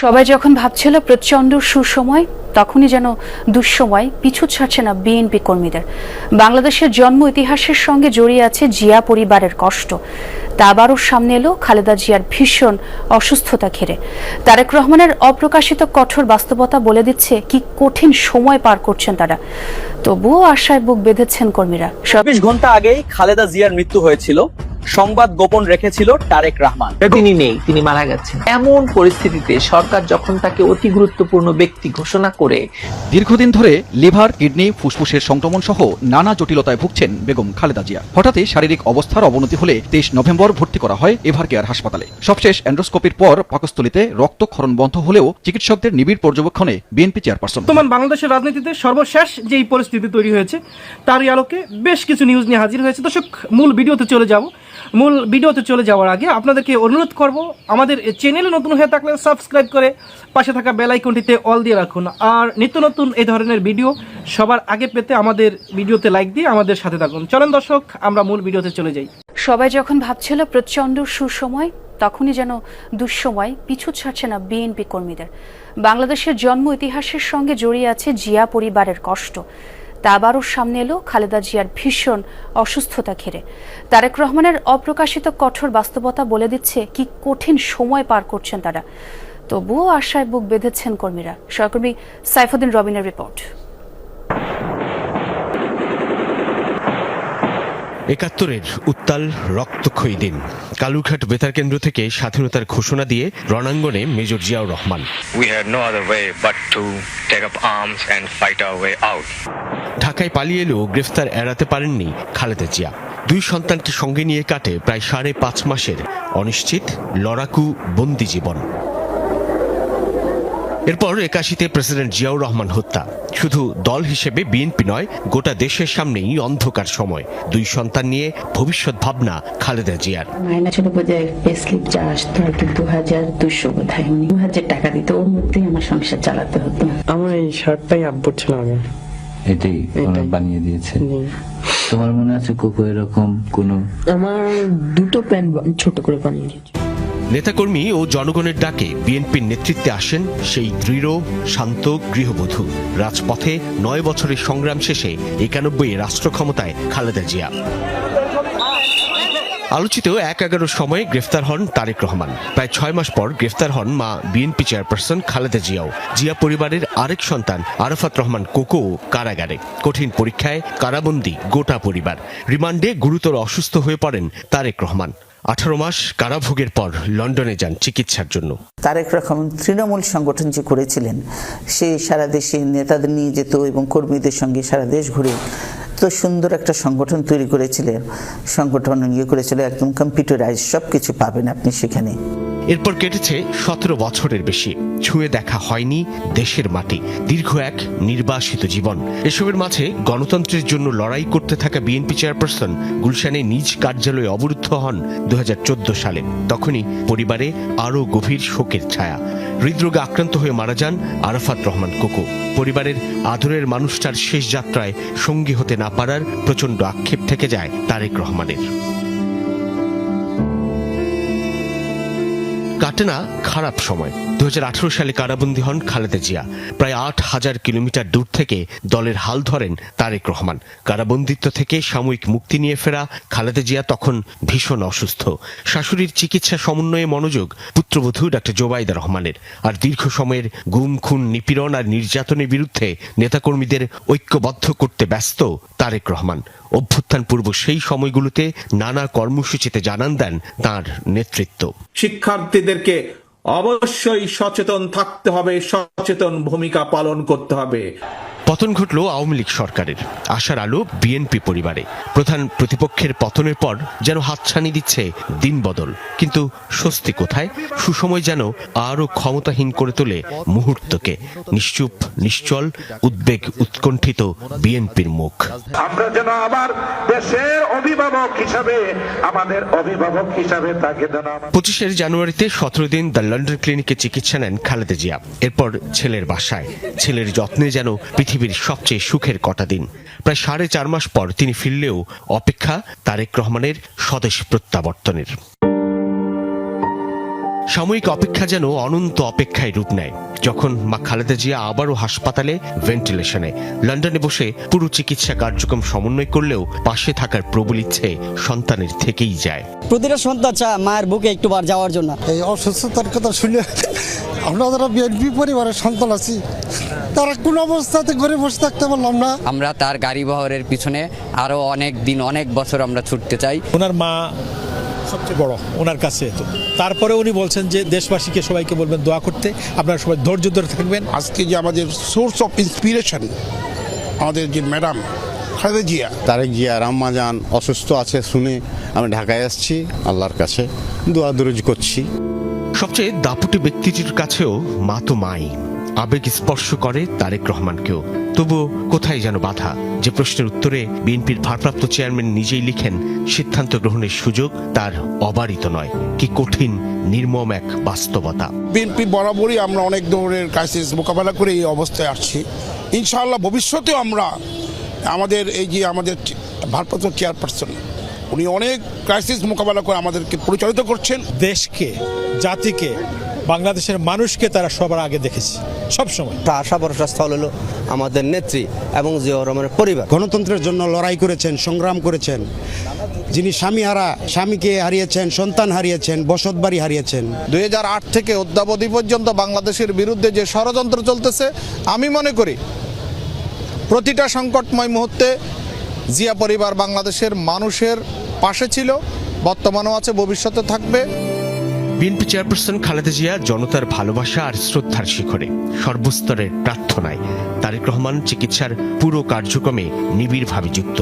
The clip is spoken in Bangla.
সবাই যখন ভাবছিল প্রচণ্ড সুসময়, তখনই যেন দুঃসময় পিছু ছাড়ছে না বিএনপি কর্মীদের। বাংলাদেশের জন্ম ইতিহাসের সঙ্গে জড়িয়ে আছে জিয়া পরিবারের কষ্ট। তা আবারও সামনে এলো খালেদা জিয়ার ভীষণ অসুস্থতা ঘিরে। তারেক রহমানের অপ্রকাশিত কঠোর বাস্তবতা বলে দিচ্ছে কি কঠিন সময় পার করছেন তারা। তবুও আশায় বুক বেঁধেছেন কর্মীরা। চব্বিশ ঘণ্টা আগেই খালেদা জিয়ার মৃত্যু হয়েছিল। সংবাদ গোপন রেখেছিল তারেক রহমান। তিনি নেই তিনি মারা গেছেন। এমন পরিস্থিতিতে সরকার যখন তাকে অতি গুরুত্বপূর্ণ ব্যক্তি ঘোষণা করে দীর্ঘদিন ধরে লিভার কিডনি ফুসফুসের সংক্রমণ সহ নানা জটিলতায় ভুগছেন বেগম খালেদা জিয়া। হঠাৎই শারীরিক অবস্থার অবনতি হলে তেইশ নভেম্বর ভর্তি করা হয় এভার কেয়ার হাসপাতালে। সবশেষ এন্ডোস্কোপির পর পাকস্থলিতে রক্তক্ষরণ বন্ধ হলেও চিকিৎসকদের নিবিড় পর্যবেক্ষণে বিএনপি চেয়ারপারসন। বর্তমান বাংলাদেশের রাজনীতিতে সর্বশেষ যেই পরিস্থিতি তৈরি হয়েছে তারই আলোকে বেশ কিছু নিউজ নিয়ে হাজির হয়েছে। দর্শক মূল ভিডিওতে চলে যাব। মূল ভিডিওতে চলে যাওয়ার আগে আপনাদেরকে অনুরোধ করব, আমাদের চ্যানেল নতুন হয়ে থাকলে সাবস্ক্রাইব করে পাশে থাকা বেল আইকনটিতে অল দিয়ে রাখুন। আর নিত্য নতুন এই ধরনের ভিডিও সবার আগে পেতে আমাদের ভিডিওতে লাইক দিয়ে আমাদের সাথে থাকুন। চলেন দর্শক, আমরা মূল ভিডিওতে চলে যাই। সবাই যখন ভাবছিল প্রচণ্ড সুসময়, তখনই যেন দুঃসময় পিছু ছাড়ছে না বিএনপি কর্মীদের। বাংলাদেশের জন্ম ইতিহাসের সঙ্গে জড়িয়ে আছে জিয়া পরিবারের কষ্ট। তা আবারও সামনে এলো খালেদা জিয়ার ভীষণ অসুস্থতা ঘিরে। তারেক রহমানের অপ্রকাশিত কঠোর বাস্তবতা বলে দিচ্ছে কি কঠিন সময় পার করছেন তারা। তবুও আশায় বুক বেঁধেছেন কর্মীরা। সহকর্মী সাইফুদ্দিন রবিনের রিপোর্ট। একাত্তরের উত্তাল রক্তক্ষয়ী দিন। কালুরঘাট বেতার কেন্দ্র থেকে স্বাধীনতার ঘোষণা দিয়ে রণাঙ্গনে মেজর জিয়াউর রহমান. ঢাকায় পালিয়ে এলেও গ্রেফতার এড়াতে পারেননি খালেদা জিয়া। দুই সন্তানকে সঙ্গে নিয়ে কাটে প্রায় সাড়ে পাঁচ মাসের অনিশ্চিত লড়াকু বন্দি জীবন। এরপর একাশিতে প্রেসিডেন্ট জিয়াউর রহমান হত্যা। শুধু দল হিসেবে বিএনপি নয় গোটা দেশের সামনেই অন্ধকার সময়। দুই সন্তান নিয়ে ভবিষ্যৎ ভাবনা খালেদা জিয়ার। বোধহয় পে স্লিপ যা আসতো আর কি দু হাজার দুশো বোধ হয় দু হাজার টাকা দিত ওর মধ্যেই আমার সংসার চালাতে হতো। আমার এই শার্টটাই আব্বুর ছিল আগে। এটাই বানিয়ে দিয়েছে। তোমার মনে আছে কোকো এরকম কোনো? আমার দুটো প্যান্ট ছোট করে বানিয়ে দিয়েছে। নেতাকর্মী ও জনগণের ডাকে বিএনপির নেতৃত্বে আসেন সেই দৃঢ়, শান্ত গৃহবধূ। রাজপথে নয় বছরের সংগ্রাম শেষে একানব্বই রাষ্ট্র ক্ষমতায় খালেদা জিয়া। আলোচিত এক এগারো সময়ে গ্রেফতার হন তারেক রহমান। প্রায় ছয় মাস পর গ্রেফতার হন মা বিএনপি চেয়ারপারসন খালেদা জিয়াও। জিয়া পরিবারের আরেক সন্তান আরাফাত রহমান কোকো কারাগারে। কঠিন পরীক্ষায় কারাবন্দী গোটা পরিবার। রিমান্ডে গুরুতর অসুস্থ হয়ে পড়েন তারেক রহমান। আঠারো মাস কারাভোগের পর লন্ডনে যান চিকিৎসার জন্য। তারেক রহমান তৃণমূল সংগঠন যে করেছিলেন, সে সারা দেশে নেতাদের নিয়ে যেত এবং কর্মীদের সঙ্গে সারা দেশ ঘুরে তো সুন্দর একটা সংগঠন তৈরি করেছিলেন সংগঠন ইয়ে করেছিল, একদম কম্পিউটারাইজ সব কিছু পাবেন আপনি সেখানে। এরপর কেটেছে সতেরো বছরের বেশি। ছুঁয়ে দেখা হয়নি দেশের মাটি। দীর্ঘ এক নির্বাসিত জীবন। এসবের মাঝে গণতন্ত্রের জন্য লড়াই করতে থাকা বিএনপি চেয়ারপারসন গুলশানে নিজ কার্যালয়ে অবরুদ্ধ হন দু হাজার চোদ্দ সালে। তখনই পরিবারে আরও গভীর শোকের ছায়া। হৃদরোগে আক্রান্ত হয়ে মারা যান আরাফাত রহমান কোকো। পরিবারের আদরের মানুষটার শেষ যাত্রায় সঙ্গী হতে না পারার প্রচণ্ড আক্ষেপ থেকে যায় তারেক রহমানের। কাটে না খারাপ সময়। দু হাজার আঠেরো সালে কারাবন্দী হন খালেদা জিয়া। প্রায় আট হাজার কিলোমিটার দূর থেকে দলের হাল ধরেন তারেক রহমান। কারাবন্দিত্ব থেকে সাময়িক মুক্তি নিয়ে ফেরা খালেদা জিয়া তখন ভীষণ অসুস্থ। শাশুড়ির চিকিৎসা সমন্বয়ে মনোযোগ পুত্রবধূ ডাক্তার জোবাইদা রহমানের। আর দীর্ঘ সময়ের গুম, খুন, নিপীড়ন আর নির্যাতনের বিরুদ্ধে নেতাকর্মীদের ঐক্যবদ্ধ করতে ব্যস্ত তারেক রহমান। অভ্যুত্থান পূর্ব সেই সময়গুলোতে নানা কর্মসূচিতে জানান দেন তার নেতৃত্ব। শিক্ষার্থীদেরকে অবশ্যই সচেতন থাকতে হবে সচেতন ভূমিকা পালন করতে হবে। পতন ঘটল আওয়ামী লীগ সরকারের। আশার আলো বিএনপি পরিবারে। প্রধান প্রতিপক্ষের পতনের পর যেন হাতছানি দিচ্ছে দিন বদল। কিন্তু স্বস্তি কোথায়? সুসময় যেন আরও ক্ষমতাহীন করে তোলে মুহূর্তকে। নিশ্চুপ নিশ্চল উদ্বেগ উৎকণ্ঠিত বিএনপির মুখ। আমরা যেন আবার দেশের অভিভাবক হিসাবে আমাদের অভিভাবক হিসাবে তাকে পঁচিশের জানুয়ারিতে সতেরো দিন দ্য লন্ডন ক্লিনিকে চিকিৎসা নেন খালেদা জিয়া। এরপর ছেলের বাসায়। ছেলের যত্নে যেন পৃথিবীর সবচেয়ে সুখের কটা দিন। প্রায় সাড়ে চার মাস পর তিনি ফিরলেও অপেক্ষা তারেক রহমানের স্বদেশ প্রত্যাবর্তনের। সাময়িক অপেক্ষা যেন অনন্ত অপেক্ষায় রূপ নেয়। যখন মা খালেদা জিয়া আবারও হাসপাতালে ভেন্টিলেশনে লন্ডনে বসে পুরো চিকিৎসা কার্যক্রম সমন্বয় করলেও পাশে থাকার প্রবল ইচ্ছে সন্তানের থেকেই যায়। প্রতিটা সন্তান চা মায়ের বুকে একটু বার যাওয়ার জন্য। এই অসুস্থতার কথা শুনে আমরা যারা বিএনপি পরিবারের সন্তান আছি তারা কোন অবস্থাতে ঘরে বসে থাকতে পারলাম না। আমরা তার গাড়ি বহরের পিছনে আরও অনেক দিন অনেক বছর আমরা ছুটতে চাই। ওনার মা সবচেয়ে বড় ওনার কাছে। তো তারপরে উনি বলছেন যে দেশবাসীকে সবাইকে বলবেন দোয়া করতে। আপনারা সবাই ধৈর্য ধরে থাকবেন। আজকে যে আমাদের সোর্স অফ ইন্সপিরেশন আমাদের যে ম্যাডাম খালেদা জিয়া। তারেক জিয়া রাম্মাজান অসুস্থ আছে শুনে আমি ঢাকায় আসছি আল্লাহর কাছে দোয়া দরুজ করছি। সবচেয়ে দাপুটে ব্যক্তিটির কাছেও মা তো মাই। আবেগ স্পর্শ করে তারেক রহমানকেও। তবুও কোথায় যেন বাধা? যে প্রশ্নের উত্তরে বিএনপির ভারপ্রাপ্ত চেয়ারম্যান নিজেই লিখেন সিদ্ধান্ত গ্রহণের সুযোগ তার অবারিত নয়। কি কঠিন নির্মম এক বাস্তবতা। বিএনপি বরাবরই আমরা অনেক ধরনের ক্রাইসিস মোকাবেলা করে এই অবস্থায় আসছি। ইনশাআল্লাহ ভবিষ্যতেও আমরা আমাদের এই যে আমাদের ভারপ্রাপ্ত চেয়ারপারসন উনি অনেক ক্রাইসিস মোকাবেলা করে আমাদেরকে পরিচালিত করছেন। দেশকে জাতিকে বাংলাদেশের মানুষকে তারা সবার আগে দেখেছে সব সময়। আশা ভরসা স্থল হলো আমাদের নেত্রী এবং জিয়াউর রহমানের পরিবার। গণতন্ত্রের জন্য লড়াই করেছেন সংগ্রাম করেছেন। যিনি স্বামী হারা স্বামীকে হারিয়েছেন সন্তান হারিয়েছেন বসত বাড়ি হারিয়েছেন। দু হাজার আট থেকে অদ্যাবধি পর্যন্ত বাংলাদেশের বিরুদ্ধে যে ষড়যন্ত্র চলতেছে আমি মনে করি প্রতিটা সংকটময় মুহূর্তে জিয়া পরিবার বাংলাদেশের মানুষের পাশে ছিল বর্তমানেও আছে ভবিষ্যতে থাকবে। বিএনপি চেয়ারপারসন খালেদা জিয়া জনতার ভালোবাসা আর শ্রদ্ধার শিখরে, সর্বস্তরের প্রার্থনায় তারেক রহমান চিকিৎসার পুরো কার্যক্রমে নিবিড়ভাবে যুক্ত।